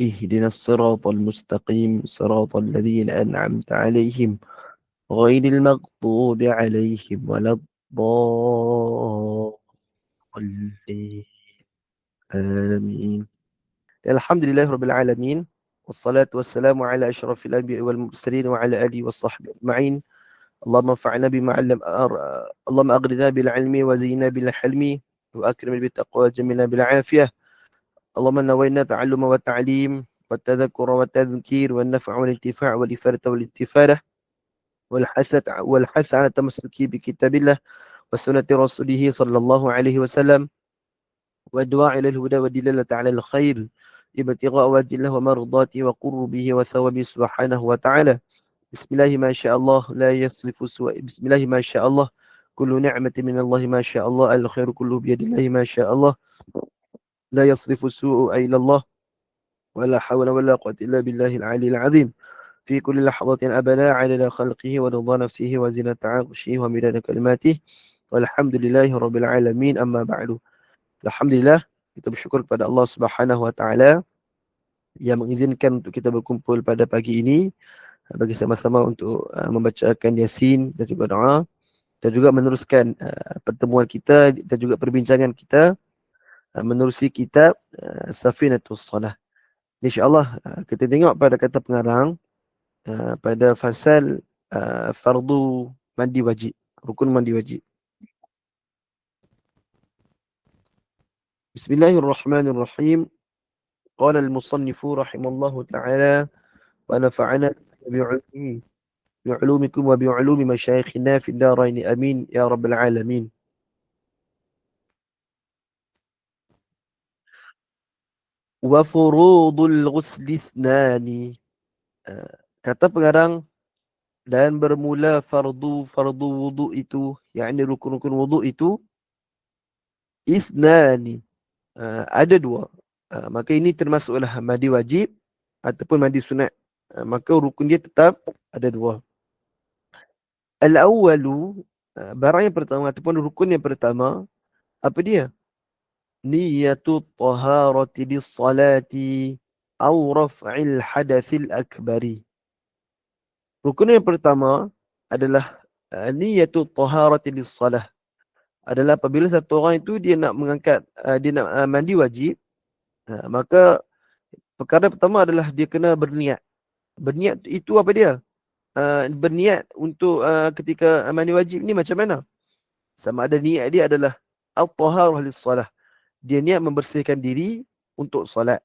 اهدنا الصراط المستقيم صراط الذين أنعمت عليهم غير المغضوب عليهم ولا الضالين. آمين. الحمد لله رب العالمين والصلاة والسلام على أشرف الأنبياء والمرسلين وعلى آله وصحبه أجمعين. اللهم انفعنا بما علم أر... اللهم أغرنا بالعلم وزينا بالحلم وأكرم بالتقوى وجملنا بالعافية. اللهم نوينا تعلم والتعليم والتذكر والتذكير والنفع والانتفاع والإفادة والإستفادة والحث والحث على التمسك بكتاب الله وسنة رسوله صلى الله عليه وسلم والدعاء إلى الهدى والدلالة على الخير ابتغاء وجه الله ومرضاته وقربه وثوابه سبحانه وتعالى. بسم الله ما شاء الله لا يصرف سوى بسم الله ما شاء الله. كل نعمة من الله ما شاء الله. الخير كله بيد الله ما شاء الله. لا يصرف السوء إلى الله ولا حول ولا قوة إلا بالله العلي العظيم. في كل لحظة أبنا على خلقه ورضا نفسه وزنة عرشه ومداد كلماته. والحمد لله رب العالمين. أما بعد الحمد لله kita bersyukur kepada Allah Subhanahu Wa Taala yang mengizinkan untuk kita berkumpul pada pagi ini eh, bagi sama-sama untuk eh, membacakan yasin dan juga doa dan juga meneruskan eh, pertemuan kita dan juga perbincangan kita. Eh, menerusi kitab uh, Safinatul Salah. InsyaAllah uh, kita tengok pada kata pengarang uh, pada fasal uh, fardu mandi wajib, rukun mandi wajib. Bismillahirrahmanirrahim. Qala al-musannifu rahimallahu ta'ala wa nafa'ana bi'ulumikum wa bi'ulumi masyayikhina fi daraini amin ya rabbil alamin. wafurudul ghusl ithnani kata pengarang dan bermula fardu fardu wudu itu yakni rukun-rukun wudu itu ithnani ah, ada dua. Ah, maka ini termasuklah mandi wajib ataupun mandi sunat. Ah, maka rukun dia tetap ada dua. Al-awwalu barang yang pertama ataupun rukun yang pertama apa dia? Niyatu taharati lis-salati aw raf'il hadathil akbari. Rukun yang pertama adalah uh, niyatu taharati lis-salah adalah apabila satu orang itu dia nak mengangkat uh, dia nak uh, mandi wajib maka perkara pertama adalah dia kena berniat. Berniat itu apa dia? Berniat untuk ketika mandi wajib ni macam mana? Sama ada niat dia adalah al-taharah lis-salah dia niat membersihkan diri untuk solat.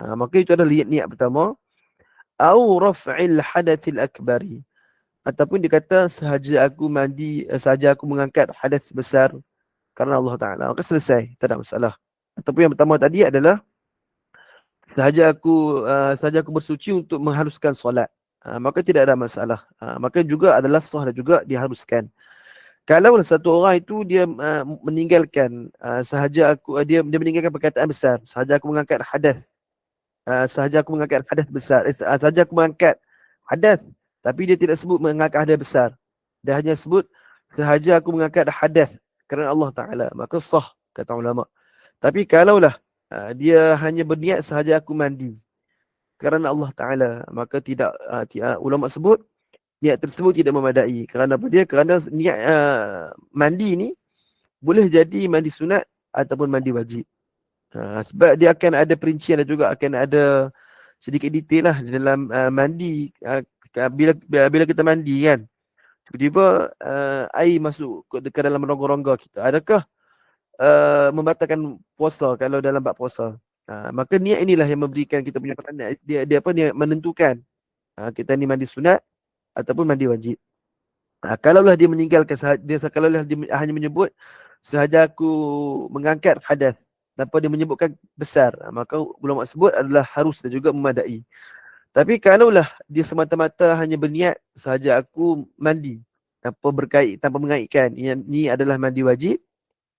Uh, maka itu adalah niat, niat pertama. Au raf'il hadathil akbari. Ataupun dia kata sahaja aku mandi eh, sahaja aku mengangkat hadas besar kerana Allah Taala. Maka selesai tak ada masalah. Ataupun yang pertama tadi adalah sahaja aku uh, sahaja aku bersuci untuk mengharuskan solat. Uh, maka tidak ada masalah. Uh, maka juga adalah sah dan juga diharuskan kalau satu orang itu dia uh, meninggalkan uh, sahaja aku uh, dia dia meninggalkan perkataan besar sahaja aku mengangkat hadas uh, sahaja aku mengangkat hadas besar eh, sahaja aku mengangkat hadas tapi dia tidak sebut mengangkat hadas besar. Dia hanya sebut sahaja aku mengangkat hadas kerana Allah Ta'ala. Maka sah kata ulama. Tapi kalaulah uh, dia hanya berniat sahaja aku mandi kerana Allah Ta'ala. Maka tidak uh, uh, ulama sebut niat tersebut tidak memadai. Kerana apa dia? Kerana niat uh, mandi ni boleh jadi mandi sunat ataupun mandi wajib. Uh, sebab dia akan ada perincian dan juga akan ada sedikit detail lah dalam uh, mandi uh, bila bila kita mandi kan tiba-tiba uh, air masuk ke, ke dalam rongga-rongga kita adakah uh, membatalkan puasa kalau dalam bab puasa uh, maka niat inilah yang memberikan kita punya peranan dia dia apa dia menentukan uh, kita ni mandi sunat ataupun mandi wajib uh, kalaulah dia meninggalkan dia kalaulah dia hanya menyebut sahaja aku mengangkat hadas tanpa dia menyebutkan besar, ha, maka ulama sebut adalah harus dan juga memadai. Tapi kalaulah dia semata-mata hanya berniat sahaja aku mandi tanpa berkait tanpa mengaitkan yang ni adalah mandi wajib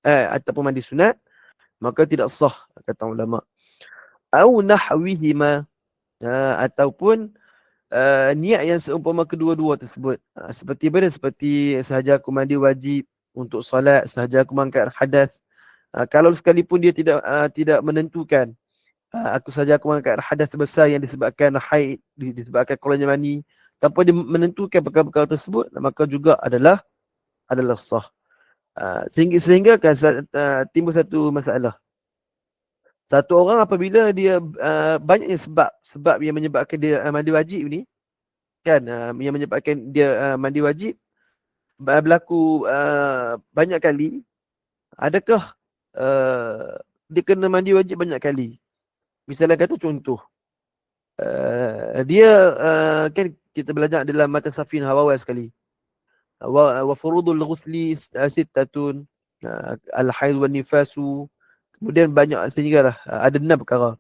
eh, ataupun mandi sunat maka tidak sah kata ulama. Au nahwihima uh, ataupun uh, niat yang seumpama kedua-dua tersebut. Uh, seperti mana? Seperti sahaja aku mandi wajib untuk solat, sahaja aku mangkat hadas. Uh, kalau sekalipun dia tidak uh, tidak menentukan uh, aku sahaja aku mangkat hadas besar yang disebabkan haid, disebabkan keluarnya mani tanpa dia menentukan perkara-perkara tersebut maka juga adalah adalah sah. Uh, sehingga sehingga kan uh, timbul satu masalah. Satu orang apabila dia uh, banyaknya sebab sebab yang menyebabkan dia uh, mandi wajib ni kan? Uh, yang menyebabkan dia uh, mandi wajib berlaku uh, banyak kali adakah uh, dia kena mandi wajib banyak kali? Misalnya kata contoh uh, dia uh, kan kita belajar dalam mata safin hawawa sekali. Wa, wa furudul ghusli sittatun uh, al haid wan nifasu Kemudian banyak sehingga lah ada enam perkara.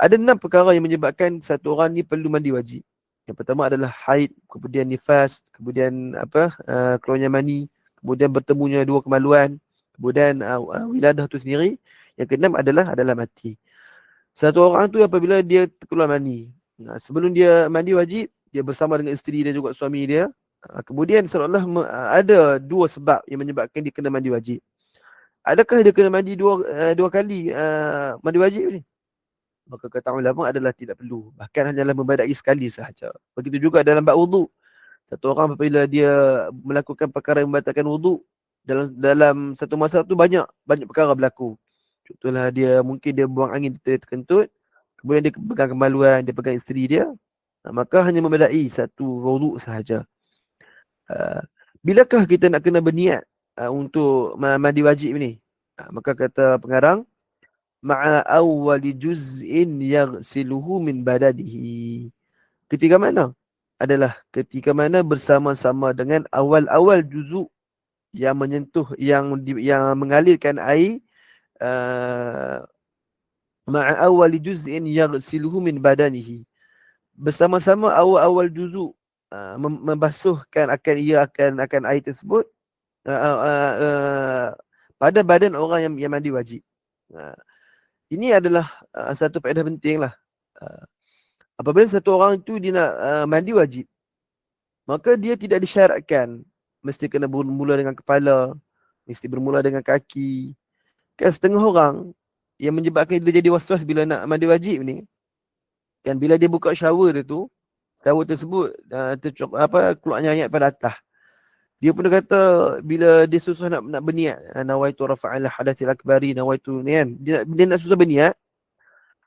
Ada enam perkara yang menyebabkan satu orang ni perlu mandi wajib. Yang pertama adalah haid, kemudian nifas, kemudian apa uh, keluarnya mani, kemudian bertemunya dua kemaluan, kemudian uh, uh, wiladah tu sendiri. Yang keenam adalah adalah mati. Satu orang tu apabila dia keluar mani, nah, sebelum dia mandi wajib, dia bersama dengan isteri dia juga suami dia. Uh, kemudian seolah-olah ada dua sebab yang menyebabkan dia kena mandi wajib. Adakah dia kena mandi dua uh, dua kali uh, mandi wajib ni? Maka kata ulama adalah tidak perlu. Bahkan hanyalah membadai sekali sahaja. Begitu juga dalam bab wudu. Satu orang apabila dia melakukan perkara yang membatalkan wudu dalam dalam satu masa tu banyak banyak perkara berlaku. Contohlah dia mungkin dia buang angin di terkentut, kemudian dia pegang kemaluan, dia pegang isteri dia, maka hanya membadai satu wudu sahaja. Uh, bilakah kita nak kena berniat uh, untuk mandi wajib ni. Uh, maka kata pengarang ma'a awwali juz'in yaghsiluhu min badadihi. Ketika mana? Adalah ketika mana bersama-sama dengan awal-awal juzuk yang menyentuh yang yang mengalirkan air uh, ma'a awwali juz'in yaghsiluhu min badanihi. Bersama-sama awal-awal juzuk uh, membasuhkan akan ia akan akan air tersebut uh, uh, pada badan orang yang, yang mandi wajib. Uh, ini adalah uh, satu faedah penting lah. Uh, apabila satu orang itu dia nak uh, mandi wajib, maka dia tidak disyaratkan mesti kena bermula dengan kepala, mesti bermula dengan kaki. Kan setengah orang yang menyebabkan dia jadi was-was bila nak mandi wajib ni, kan bila dia buka shower tu, shower tersebut uh, tercok, apa keluarnya ayat pada atas dia pun kata bila dia susah nak nak berniat ah, nawaitu rafa'al hadathil akbari nawaitu ni kan. Dia, dia nak susah berniat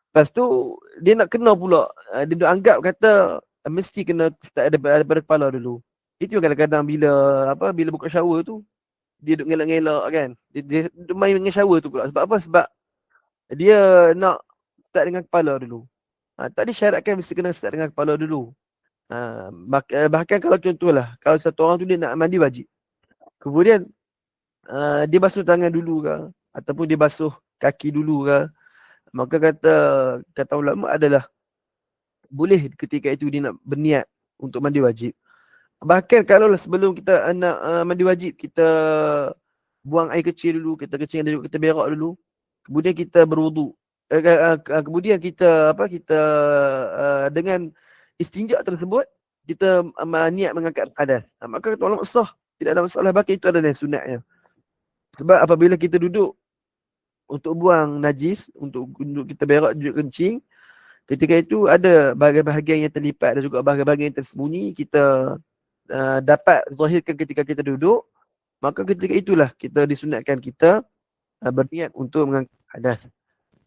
lepas tu dia nak kena pula ah, dia duk anggap kata mesti kena start daripada, daripada kepala dulu. Itu kadang-kadang bila apa bila buka shower tu dia duk ngelak-ngelak kan. Dia, dia, dia main dengan shower tu pula. Sebab apa? Sebab dia nak start dengan kepala dulu. Ha, tak disyaratkan mesti kena start dengan kepala dulu Ha, bahkan kalau contohlah, kalau satu orang tu dia nak mandi wajib. Kemudian uh, dia basuh tangan dulu ke ataupun dia basuh kaki dulu ke. Maka kata kata ulama adalah boleh ketika itu dia nak berniat untuk mandi wajib. Bahkan kalau lah sebelum kita nak uh, mandi wajib kita buang air kecil dulu, kita kecil juga kita berak dulu. Kemudian kita berwuduk. Uh, uh, kemudian kita apa kita uh, dengan istinja tersebut kita uh, niat mengangkat hadas. Uh, maka kata ulama sah, tidak ada masalah bahkan itu adalah sunatnya. Sebab apabila kita duduk untuk buang najis, untuk, untuk kita berak juga kencing, ketika itu ada bahagian-bahagian yang terlipat dan juga bahagian-bahagian yang tersembunyi, kita uh, dapat zahirkan ketika kita duduk, maka ketika itulah kita disunatkan kita uh, berniat untuk mengangkat hadas.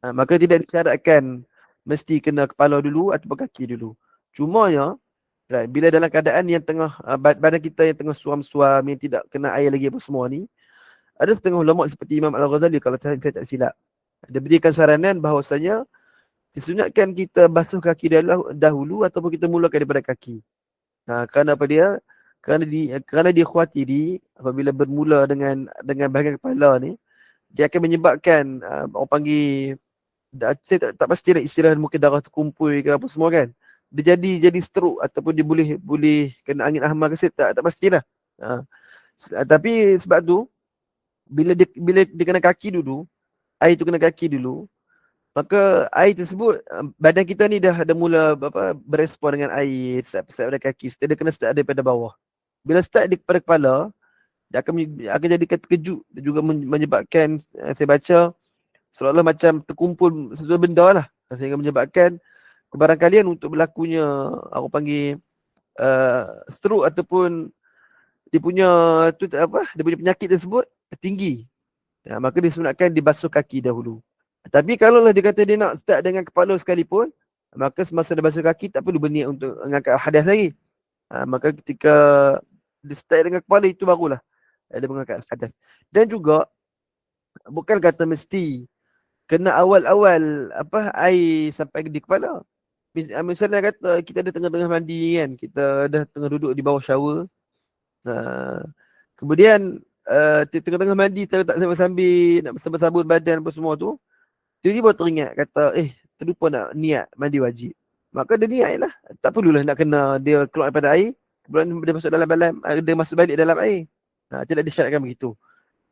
Uh, maka tidak disyaratkan mesti kena kepala dulu atau kaki dulu. Cuma ya, bila dalam keadaan yang tengah uh, badan kita yang tengah suam-suam yang tidak kena air lagi apa semua ni, ada setengah ulama seperti Imam Al-Ghazali kalau saya, tak silap. Dia berikan saranan bahawasanya disunatkan kita basuh kaki dahulu, dahulu ataupun kita mulakan daripada kaki. Ha, kerana apa dia? Kerana di kerana dia khawatiri apabila bermula dengan dengan bahagian kepala ni, dia akan menyebabkan uh, orang panggil saya tak, tak pasti nak istilah mungkin darah terkumpul ke apa semua kan. Dia jadi jadi stroke ataupun dia boleh boleh kena angin ahmar ke tak tak pastilah. Ha. Tapi sebab tu bila dia bila dia kena kaki dulu, air tu kena kaki dulu, maka air tersebut badan kita ni dah ada mula apa berespon dengan air start, start pada kaki, dia kena start daripada bawah. Bila start di kepala, dia akan akan jadi terkejut dan juga menyebabkan eh, saya baca seolah-olah macam terkumpul sesuatu benda lah sehingga menyebabkan kebarangkalian untuk berlakunya aku panggil uh, stroke ataupun dia punya tu apa dia punya penyakit tersebut tinggi. Ya, maka disunatkan dibasuh kaki dahulu. Tapi kalau lah dia kata dia nak start dengan kepala sekalipun maka semasa dia basuh kaki tak perlu berniat untuk mengangkat hadas lagi. Ha, maka ketika dia start dengan kepala itu barulah dia mengangkat hadas. Dan juga bukan kata mesti kena awal-awal apa air sampai di kepala. Ah, misalnya kata kita ada tengah-tengah mandi kan, kita dah tengah duduk di bawah shower. Kemudian uh, tengah-tengah mandi tak sambil-sambil nak sabun-sabun badan apa semua tu. Tiba-tiba teringat kata eh terlupa nak niat mandi wajib. Maka dia niat lah. Tak perlulah nak kena dia keluar daripada air. Kemudian dia masuk dalam dalam dia masuk balik dalam air. Ha, tidak disyaratkan begitu.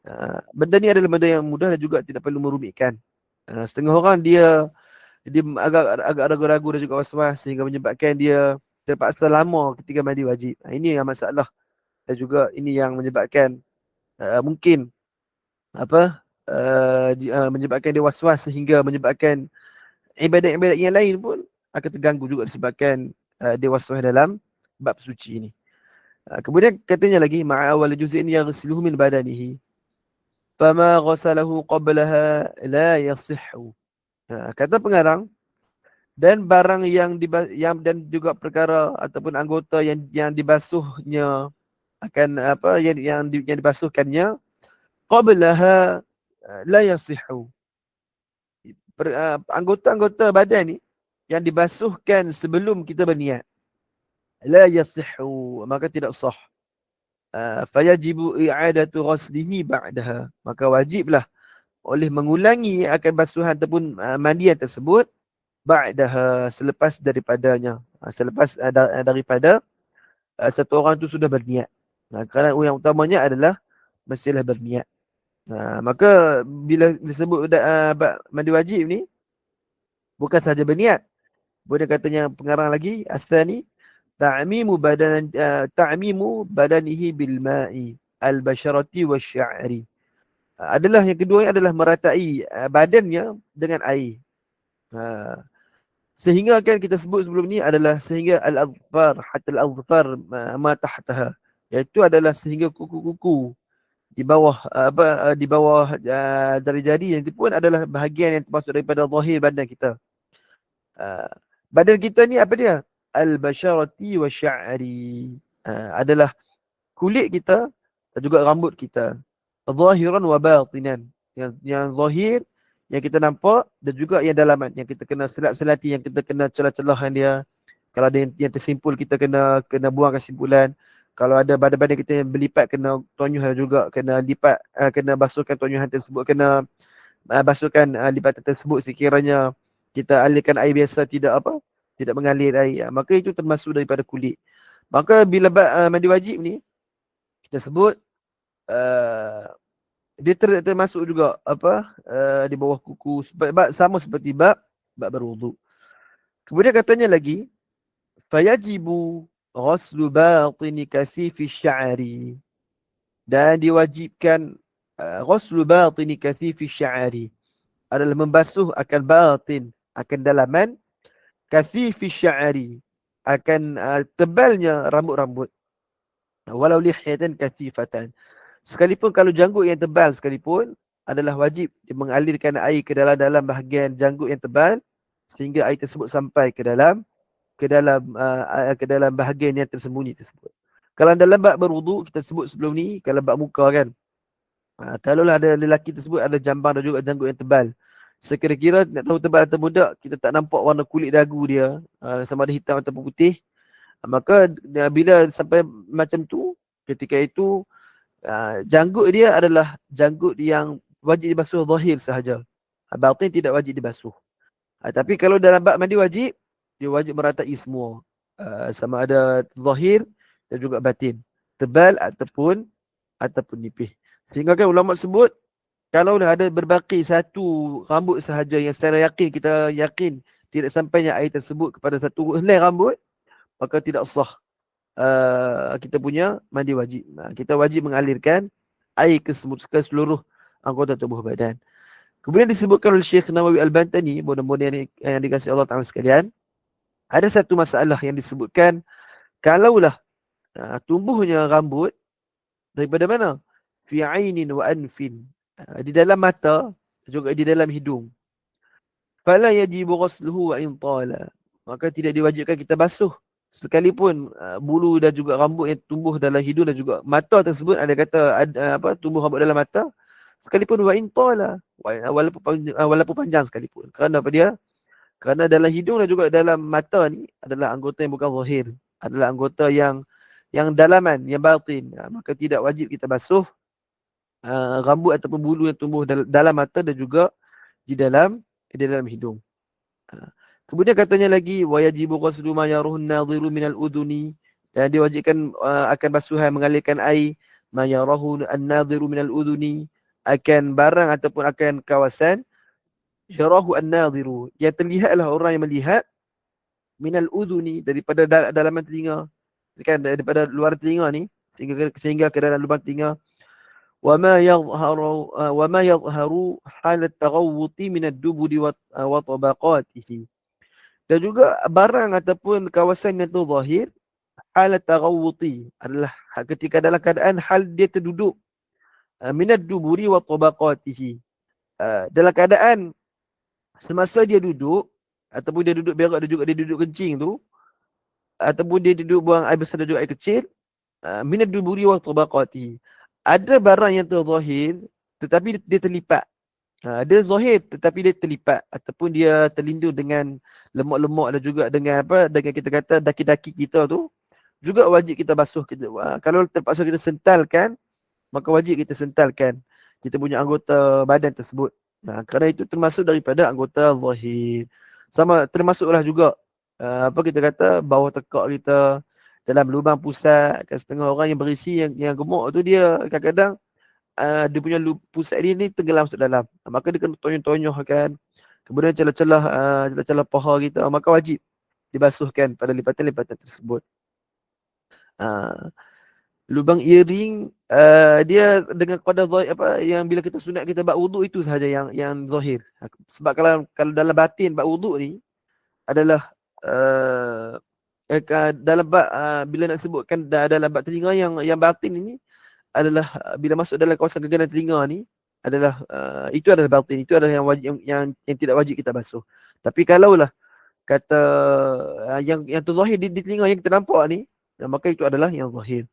Ha, benda ni adalah benda yang mudah dan juga tidak perlu merumitkan. Uh, setengah orang dia dia agak agak ragu-ragu dan juga was-was sehingga menyebabkan dia terpaksa lama ketika mandi wajib. Uh, ini yang masalah dan juga ini yang menyebabkan uh, mungkin apa uh, di, uh, menyebabkan dia was-was sehingga menyebabkan ibadat-ibadat yang lain pun akan terganggu juga disebabkan uh, dia was-was dalam bab suci ini. Uh, kemudian katanya lagi ma'awal juz'in yaghsiluhu min badanihi fama ghasalahu qablaha la yasihhu. Ha, kata pengarang dan barang yang yang dan juga perkara ataupun anggota yang yang dibasuhnya akan apa yang yang, di, yang dibasuhkannya qablaha uh, la yasihhu. Uh, anggota-anggota badan ni yang dibasuhkan sebelum kita berniat la yasihhu maka tidak sah Ah, fayajibu i'adatu ghaslihi ba'daha maka wajiblah oleh mengulangi akan basuhan ataupun uh, mandian tersebut ba'daha selepas daripadanya. Uh, selepas uh, daripada uh, satu orang itu sudah berniat. Nah, kerana yang utamanya adalah mestilah berniat. Nah, maka bila disebut uh, mandi wajib ni bukan sahaja berniat. Boleh katanya pengarang lagi asani ta'mimu badan uh, ta'mimu badanihi bil ma'i al basharati wasy'ari uh, adalah yang kedua adalah meratai uh, badannya dengan air. Uh, sehingga kan kita sebut sebelum ni adalah sehingga al azfar hatta al azfar ma tahtaha. Iaitu adalah sehingga kuku-kuku di bawah apa uh, di bawah dari jari yang itu pun adalah bahagian yang termasuk daripada zahir badan kita. Uh, badan kita ni apa dia? Al-basharati wa sya'ri. Uh, adalah kulit kita dan juga rambut kita zahiran wa batinan. Yang yang zahir yang kita nampak dan juga yang dalaman. Yang kita kena selat-selati yang kita kena celah-celahan dia. Kalau ada yang, yang tersimpul kita kena kena buang kesimpulan. Kalau ada badan-badan kita yang berlipat kena tonyuhan juga. Kena lipat uh, kena basuhkan tonyuhan tersebut. Kena uh, basuhkan uh, lipatan tersebut sekiranya kita alirkan air biasa tidak apa tidak mengalir air. Ya, maka itu termasuk daripada kulit. Maka bila uh, mandi wajib ni kita sebut uh, dia ter, termasuk juga apa uh, di bawah kuku. Sebab sama seperti bab bab berwuduk. Kemudian katanya lagi fayajibu ghuslu batini kasifi sya'ri dan diwajibkan uh, ghuslu batini kasifi sya'ri adalah membasuh akan batin akan dalaman kasifi sya'ari akan uh, tebalnya rambut-rambut. Walau lihyatan kasifatan sekalipun kalau janggut yang tebal sekalipun adalah wajib dia mengalirkan air ke dalam-dalam bahagian janggut yang tebal sehingga air tersebut sampai ke dalam ke dalam uh, ke dalam bahagian yang tersembunyi tersebut. Kalau dalam bab berwuduk kita sebut sebelum ni kalau bab muka kan uh, kalau ada lelaki tersebut ada jambang dan juga janggut yang tebal. Sekira-kira nak tahu tebal atau budak kita tak nampak warna kulit dagu dia uh, sama ada hitam atau putih uh, maka uh, bila sampai macam tu ketika itu uh, janggut dia adalah janggut yang wajib dibasuh zahir sahaja. Uh, batin tidak wajib dibasuh. Uh, tapi kalau dalam bab mandi wajib, dia wajib meratai semua. Uh, sama ada zahir dan juga batin. Tebal ataupun ataupun nipis. Sehingga kan ulama sebut kalau ada berbaki satu rambut sahaja yang secara yakin kita yakin tidak sampainya air tersebut kepada satu helai rambut maka tidak sah uh, kita punya mandi wajib. Nah, kita wajib mengalirkan air ke, seluruh anggota tubuh badan. Kemudian disebutkan oleh Syekh Nawawi Al-Bantani, mudah-mudahan yang, yang dikasih Allah Taala sekalian, ada satu masalah yang disebutkan kalaulah uh, tumbuhnya rambut daripada mana? Fi ainin wa anfin Ah, di dalam mata juga di dalam hidung. Fala yajibu ghusluhu wa in tala. Maka tidak diwajibkan kita basuh sekalipun uh, bulu dan juga rambut yang tumbuh dalam hidung dan juga mata tersebut ada kata ada apa tumbuh rambut dalam mata sekalipun wa in tala walaupun panjang, walaupun panjang sekalipun. Kerana apa dia? Kerana dalam hidung dan juga dalam mata ni adalah anggota yang bukan zahir, adalah anggota yang yang dalaman, yang batin. maka tidak wajib kita basuh uh, rambut ataupun bulu yang tumbuh dal dalam mata dan juga di dalam di dalam hidung. Uh, Kemudian katanya lagi wajib ghuslu ma yaruhun nadhiru minal uduni. Dan diwajibkan uh, akan basuhan mengalirkan air. Ma yaruhun an-nadhiru minal uduni. Akan barang ataupun akan kawasan. Yarahu an-nadhiru yang terlihatlah orang yang melihat minal uduni daripada dal- dalaman telinga. Kan daripada luar telinga ni sehingga ke, sehingga ke dalam lubang telinga. Wa ma yadhharu uh, wa ma yadhharu hal at-taghawwuti min ad-dubudi wa tabaqatihi dan juga barang ataupun kawasan yang tu zahir hal adalah ketika dalam keadaan hal dia terduduk uh, minad duburi wa tabaqatihi uh, dalam keadaan semasa dia duduk ataupun dia duduk berak dan juga dia duduk kencing tu ataupun dia duduk buang air besar dan juga air kecil uh, minad duburi wa tabaqatihi ada barang yang terzahir tetapi dia terlipat. Ha, ada zahir tetapi dia terlipat ataupun dia terlindung dengan lemak-lemak dan juga dengan apa dengan kita kata daki-daki kita tu juga wajib kita basuh kita. Ha, kalau terpaksa kita sentalkan maka wajib kita sentalkan kita punya anggota badan tersebut. Nah, ha, kerana itu termasuk daripada anggota zahir. Sama termasuklah juga uh, apa kita kata bawah tekak kita, dalam lubang pusat kan setengah orang yang berisi yang yang gemuk tu dia kadang-kadang uh, dia punya pusat dia ni tenggelam masuk dalam. Maka dia kena tonyoh-tonyoh kan. Kemudian celah-celah uh, celah-celah paha kita maka wajib dibasuhkan pada lipatan-lipatan tersebut. Uh, lubang earring uh, dia dengan zahir apa yang bila kita sunat kita buat wuduk itu sahaja yang yang zahir. Sebab kalau kalau dalam batin buat wuduk ni adalah uh, dalam bab uh, bila nak sebutkan dalam bab telinga yang yang batin ini adalah bila masuk dalam kawasan gegaran telinga ni adalah uh, itu adalah batin itu adalah yang wajib yang, yang yang tidak wajib kita basuh. Tapi kalaulah kata uh, yang yang terzahir di, di telinga yang kita nampak ni uh, maka itu adalah yang zahir.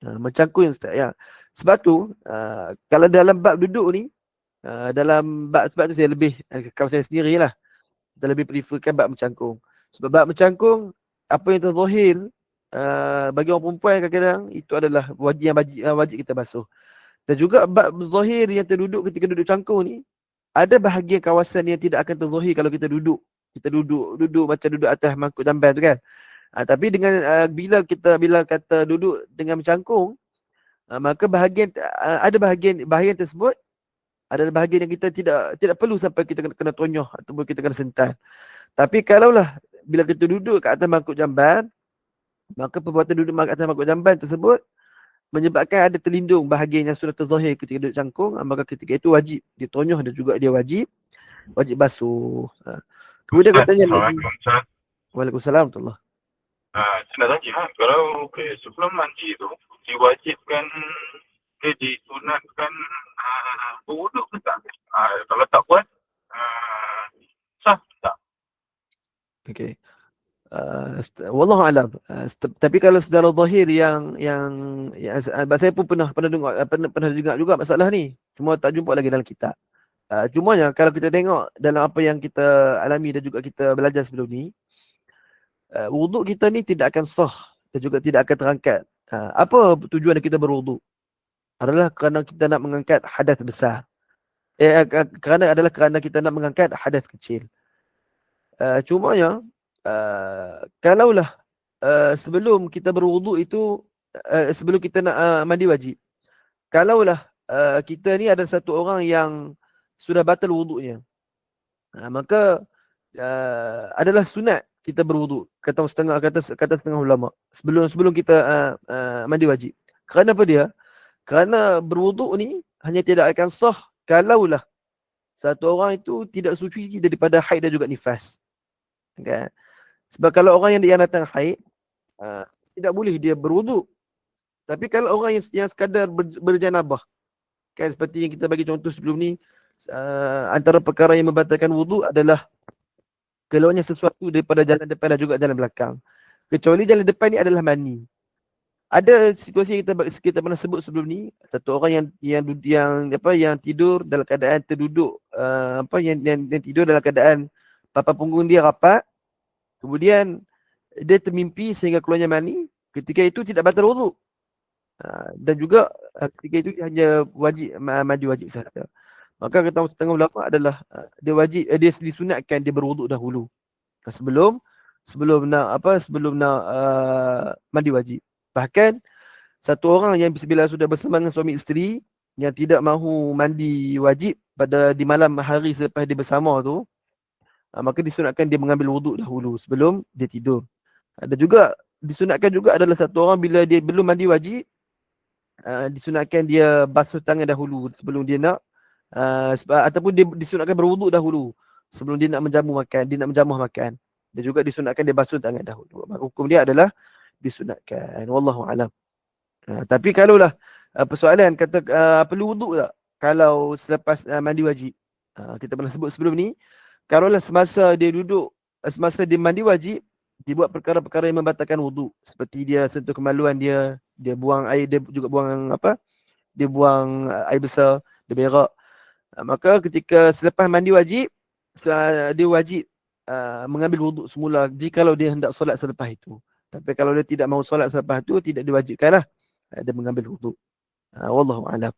Uh, mencangkul yang start ya. Sebab tu uh, kalau dalam bab duduk ni uh, dalam bab sebab tu saya lebih uh, kalau saya sendirilah. Kita lebih preferkan bab mencangkung. Sebab bab mencangkung apa yang terzahir uh, bagi orang perempuan kadang-kadang itu adalah wajib yang wajib, wajib kita basuh. Dan juga bab zahir yang terduduk ketika duduk cangkung ni ada bahagian kawasan yang tidak akan terzahir kalau kita duduk. Kita duduk duduk macam duduk atas mangkuk jamban tu kan. Uh, tapi dengan uh, bila kita bila kata duduk dengan mencangkung uh, maka bahagian uh, ada bahagian bahagian tersebut adalah bahagian yang kita tidak tidak perlu sampai kita kena, kena tonyoh ataupun kita kena sental. Tapi kalaulah bila kita duduk kat atas mangkuk jamban, maka perbuatan duduk kat atas mangkuk jamban tersebut menyebabkan ada terlindung bahagian yang sudah terzahir ketika duduk cangkung, ah, maka ketika itu wajib ditonyoh dan juga dia wajib wajib basuh. Ha. Kemudian katanya lagi. Waalaikumsalam warahmatullahi Uh, saya nak tanya, kalau okay, sebelum mandi tu, diwajibkan ke disunatkan uh, berwuduk ke tak? Uh, kalau tak buat, uh, sah tak? Okay. Uh, wallahu alam. Tapi kalau secara zahir yang yang ya, saya pun pernah pernah dengar uh, pernah pernah dengar juga masalah ni. Cuma tak jumpa lagi dalam kitab. Uh, cumanya kalau kita tengok dalam apa yang kita alami dan juga kita belajar sebelum ni, uh, wuduk kita ni tidak akan sah dan juga tidak akan terangkat. Uh, apa tujuan kita berwuduk? Adalah kerana kita nak mengangkat hadas besar. eh, eh, kerana adalah kerana kita nak mengangkat hadas kecil. Uh, cumanya uh, kalaulah uh, sebelum kita berwuduk itu uh, sebelum kita nak uh, mandi wajib. Kalaulah uh, kita ni ada satu orang yang sudah batal wuduknya. Uh, maka uh, adalah sunat kita berwuduk. Kata setengah kata kata setengah ulama sebelum sebelum kita uh, uh, mandi wajib. Kerana apa dia? Kerana berwuduk ni hanya tidak akan sah kalaulah satu orang itu tidak suci daripada haid dan juga nifas. Okay. Sebab kalau orang yang, yang datang haid, uh, tidak boleh dia berwuduk. Tapi kalau orang yang, yang sekadar ber, berjanabah, kan seperti yang kita bagi contoh sebelum ni, uh, antara perkara yang membatalkan wuduk adalah keluarnya sesuatu daripada jalan depan dan juga jalan belakang. Kecuali jalan depan ni adalah mani ada situasi yang kita kita pernah sebut sebelum ni satu orang yang yang yang apa yang tidur dalam keadaan terduduk uh, apa yang, yang yang tidur dalam keadaan papan punggung dia rapat kemudian dia termimpi sehingga keluarnya mani ketika itu tidak batal wuduk uh, dan juga uh, ketika itu hanya wajib mandi wajib saja maka kata setengah ulama adalah uh, dia wajib uh, dia disunatkan dia berwuduk dahulu. Sebelum sebelum nak apa sebelum nak uh, mandi wajib. Bahkan satu orang yang bila sudah bersama dengan suami isteri yang tidak mahu mandi wajib pada di malam hari selepas dia bersama tu maka disunatkan dia mengambil wuduk dahulu sebelum dia tidur. Ada juga disunatkan juga adalah satu orang bila dia belum mandi wajib uh, disunatkan dia basuh tangan dahulu sebelum dia nak uh, ataupun dia disunatkan berwuduk dahulu sebelum dia nak menjamu makan, dia nak menjamuh makan. Dan juga disunatkan dia basuh tangan dahulu. Hukum dia adalah disunatkan wallahu alam uh, tapi kalaulah uh, persoalan kata uh, perlu wuduk tak kalau selepas uh, mandi wajib uh, kita pernah sebut sebelum ni kalaulah semasa dia duduk uh, semasa dia mandi wajib dia buat perkara-perkara yang membatalkan wuduk seperti dia sentuh kemaluan dia dia buang air dia juga buang apa dia buang uh, air besar dia berak uh, maka ketika selepas mandi wajib uh, dia wajib uh, mengambil wuduk semula jika kalau dia hendak solat selepas itu tapi kalau dia tidak mahu solat selepas tu tidak diwajibkanlah eh, dia mengambil wuduk. Ha, wallahu alam.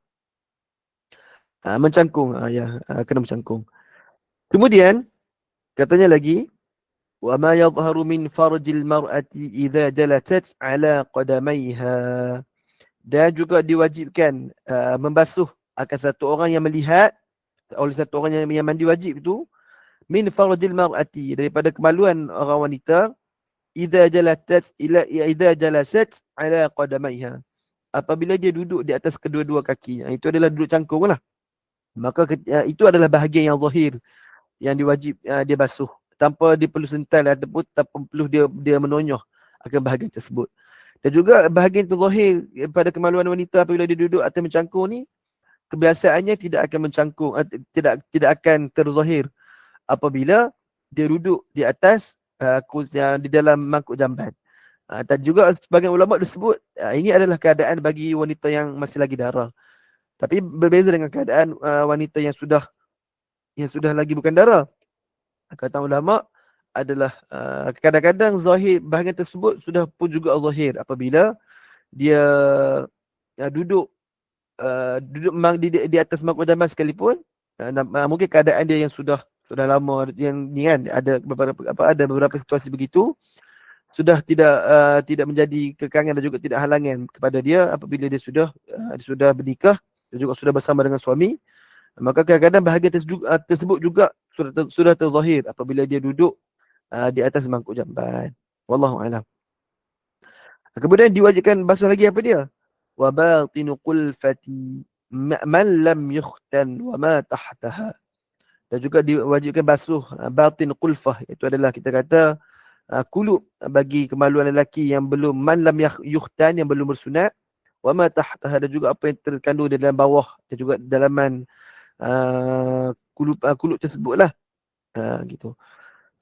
Ha, mencangkung ha, ya ha, kena mencangkung. Kemudian katanya lagi ma yadhharu min farjil mar'ati idza jalasat ala qadamaiha. Dan juga diwajibkan uh, membasuh akan satu orang yang melihat oleh satu orang yang, yang mandi wajib itu min farjil mar'ati daripada kemaluan orang wanita idza jalasat ila idza jalasat ala qadamaiha apabila dia duduk di atas kedua-dua kaki itu adalah duduk cangkung lah maka itu adalah bahagian yang zahir yang diwajib dia basuh tanpa dia perlu sental ataupun tanpa perlu dia dia menonyoh akan bahagian tersebut dan juga bahagian itu zahir pada kemaluan wanita apabila dia duduk atau mencangkung ni kebiasaannya tidak akan mencangkung tidak tidak akan terzahir apabila dia duduk di atas uh, yang di dalam mangkuk jamban. Uh, dan juga sebagian ulama disebut uh, ini adalah keadaan bagi wanita yang masih lagi darah. Tapi berbeza dengan keadaan uh, wanita yang sudah yang sudah lagi bukan darah. Kata ulama adalah uh, kadang-kadang zahir bahagian tersebut sudah pun juga zahir. Apabila dia uh, duduk uh, duduk memang di, di atas mangkuk jamban sekalipun uh, mungkin keadaan dia yang sudah sudah lama yang ni kan ada beberapa apa ada beberapa situasi begitu sudah tidak uh, tidak menjadi kekangan dan juga tidak halangan kepada dia. Apabila dia sudah uh, dia sudah bernikah dan juga sudah bersama dengan suami maka kadang-kadang tersebut, uh, tersebut juga sudah ter, sudah terzahir apabila dia duduk uh, di atas mangkuk jamban. Wallahu alam. Kemudian diwajibkan basuh lagi apa dia? Wa batinu qulfati man lam yukhtan wa ma tahtaha. Dan juga diwajibkan basuh uh, batin qulfah. Itu adalah kita kata kulub bagi kemaluan lelaki yang belum man lam yuhtan yang belum bersunat wa ma tahtaha. Dan juga apa yang terkandung di dalam bawah dan juga dalaman kulub uh, kulub tersebutlah uh, gitu.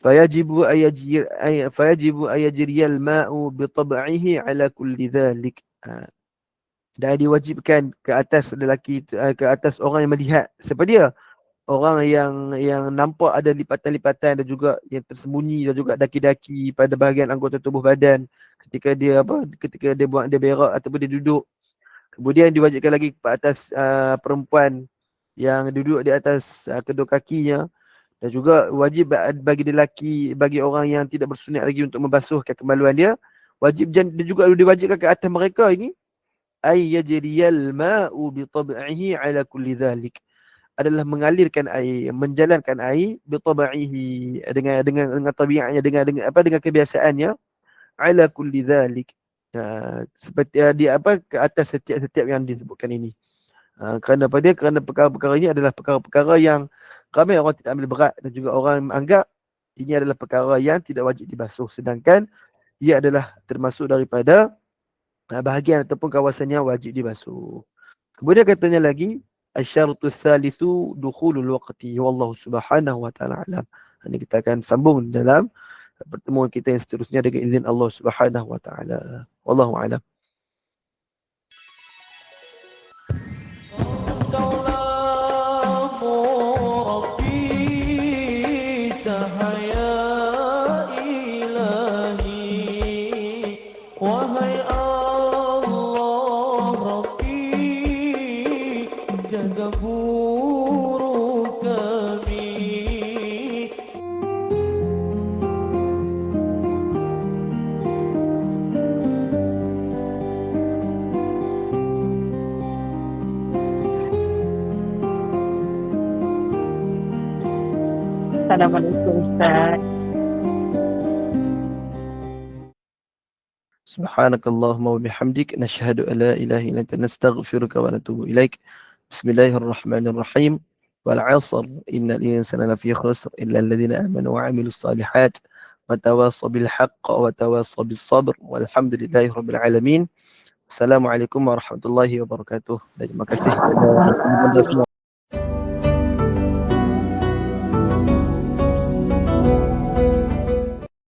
Fayajibu ayajir ay, fayajibu ayajriyal ma'u bi tab'ihi ala kulli dhalik. Dan diwajibkan ke atas lelaki ke atas orang yang melihat. Siapa dia? Orang yang yang nampak ada lipatan-lipatan dan juga yang tersembunyi dan juga daki-daki pada bahagian anggota tubuh badan. Ketika dia apa ketika dia buat dia berak ataupun dia duduk. Kemudian diwajibkan lagi ke atas uh, perempuan yang duduk di atas uh, kedua kakinya. Dan juga wajib ba- bagi lelaki bagi orang yang tidak bersunat lagi untuk membasuhkan kemaluan dia wajib dia juga diwajibkan ke atas mereka ini. Ay yajriyal ma'u bi tab'ihi ala kulli dhalik. Adalah mengalirkan air menjalankan air bi tab'ihi dengan dengan dengan tabiatnya dengan dengan apa dengan kebiasaannya ala kulli dhalik. Uh, seperti uh, apa ke atas setiap-setiap yang disebutkan ini uh, kerana apa dia kerana perkara-perkara ini adalah perkara-perkara yang ramai orang tidak ambil berat dan juga orang menganggap ini adalah perkara yang tidak wajib dibasuh sedangkan ia adalah termasuk daripada uh, bahagian ataupun kawasan yang wajib dibasuh. Kemudian katanya lagi asyaratu thalithu dukhulul waqti wallahu subhanahu wa ta'ala alam. Ini kita akan sambung dalam pertemuan kita yang seterusnya dengan izin Allah Subhanahu wa taala. Wallahu alam. Assalamualaikum Ustaz. سبحانك اللهم وبحمدك نشهد أن لا إله إلا أنت نستغفرك ونتوب إليك. بسم الله الرحمن الرحيم. والعصر إن الإنسان لفي خسر إلا الذين آمنوا وعملوا الصالحات وتواصوا بالحق وتواصوا بالصبر. والحمد لله رب العالمين. السلام عليكم ورحمة الله وبركاته.